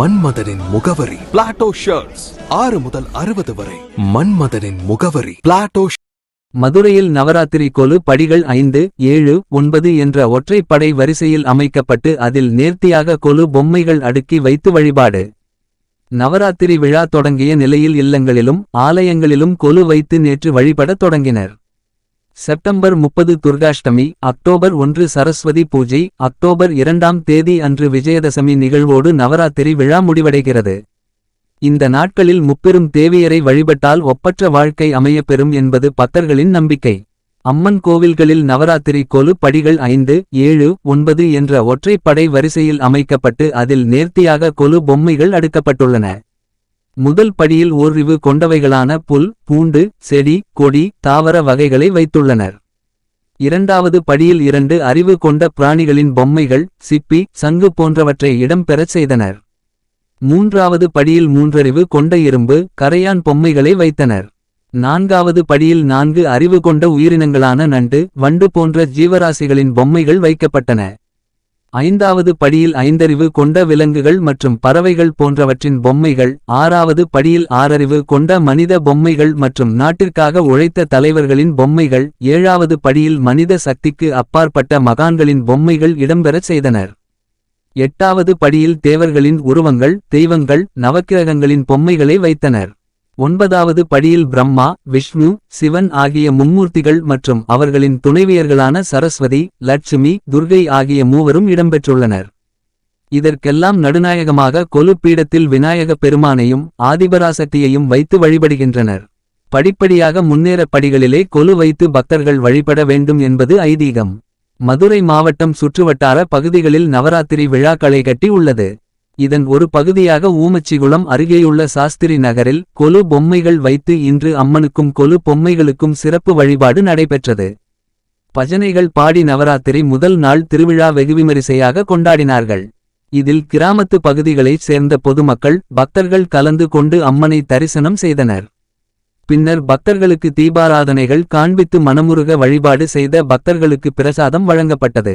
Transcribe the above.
மன்மதனின் முகவரி. Plato shirts ஆறு முதல் அறுபது வரை. மன்மதனின் முகவரி. பிளாட்டோ மதுரையில் நவராத்திரி கொலு படிகள் ஐந்து ஏழு ஒன்பது என்ற ஒற்றைப்படை வரிசையில் அமைக்கப்பட்டு அதில் நேர்த்தியாக கொலு பொம்மைகள் அடுக்கி வைத்து வழிபாடு. நவராத்திரி விழா தொடங்கிய நிலையில் இல்லங்களிலும் ஆலயங்களிலும் கொலு வைத்து நேற்று வழிபடத் தொடங்கினர். செப்டம்பர் முப்பது துர்காஷ்டமி அக்டோபர் ஒன்று சரஸ்வதி பூஜை அக்டோபர் இரண்டாம் தேதி அன்று விஜயதசமி நிகழ்வோடு நவராத்திரி விழா முடிவடைகிறது. இந்த நாட்களில் முப்பெரும் தேவியரை வழிபட்டால் ஒப்பற்ற வாழ்க்கை அமையப்பெறும் என்பது பக்தர்களின் நம்பிக்கை. அம்மன் கோவில்களில் நவராத்திரி கொலு படிகள் ஐந்து ஏழு ஒன்பது என்ற ஒற்றைப்படை வரிசையில் அமைக்கப்பட்டு அதில் நேர்த்தியாக கொலு பொம்மைகள் அடுக்கப்பட்டுள்ளன. முதல் படியில் ஓரிவு கொண்டவைகளான புல் பூண்டு செடி கொடி தாவர வகைகளை வைத்துள்ளனர். இரண்டாவது படியில் இரண்டு அறிவு கொண்ட பிராணிகளின் பொம்மைகள் சிப்பி சங்கு போன்றவற்றை இடம்பெறச் செய்தனர். மூன்றாவது படியில் மூன்றறிவு கொண்ட இரும்பு கரையான் பொம்மைகளை வைத்தனர். நான்காவது படியில் நான்கு அறிவு கொண்ட உயிரினங்களான நண்டு வண்டு போன்ற ஜீவராசிகளின் பொம்மைகள் வைக்கப்பட்டன. ஐந்தாவது படியில் ஐந்தறிவு கொண்ட விலங்குகள் மற்றும் பறவைகள் போன்றவற்றின் பொம்மைகள் ஆறாவது படியில் ஆறறிவு கொண்ட மனித பொம்மைகள் மற்றும் நாட்டிற்காக உழைத்த தலைவர்களின் பொம்மைகள் ஏழாவது படியில் மனித சக்திக்கு அப்பாற்பட்ட மகான்களின் பொம்மைகள் இடம்பெறச் செய்தனர். எட்டாவது படியில் தேவர்களின் உருவங்கள் தெய்வங்கள் நவக்கிரகங்களின் பொம்மைகளை வைத்தனர். ஒன்பதாவது படியில் பிரம்மா விஷ்ணு சிவன் ஆகிய மும்மூர்த்திகள் மற்றும் அவர்களின் துணைவியர்களான சரஸ்வதி லட்சுமி துர்கை ஆகிய மூவரும் இடம்பெற்றுள்ளனர். இதற்கெல்லாம் நடுநாயகமாக கொலு பீடத்தில் விநாயகப் பெருமானையும் ஆதிபராசக்தியையும் வைத்து வழிபடுகின்றனர். படிப்படியாக முன்னேற படிகளிலே கொலு வைத்து பக்தர்கள் வழிபட வேண்டும் என்பது ஐதீகம். மதுரை மாவட்டம் சுற்றுவட்டார பகுதிகளில் நவராத்திரி விழாக்களை கட்டி உள்ளது. இதன் ஒரு பகுதியாக ஊமச்சிகுளம் அருகேயுள்ள சாஸ்திரி நகரில் கொலு பொம்மைகள் வைத்து இன்று அம்மனுக்கும் கொலு பொம்மைகளுக்கும் சிறப்பு வழிபாடு நடைபெற்றது. பஜனைகள் பாடி நவராத்திரி முதல் நாள் திருவிழா வெகுவிமரிசையாக கொண்டாடினார்கள். இதில் கிராமத்து பகுதிகளைச் சேர்ந்த பொதுமக்கள் பக்தர்கள் கலந்து கொண்டு அம்மனை தரிசனம் செய்தனர். பின்னர் பக்தர்களுக்கு தீபாராதனைகள் காண்பித்து மனமுருக வழிபாடு செய்த பக்தர்களுக்கு பிரசாதம் வழங்கப்பட்டது.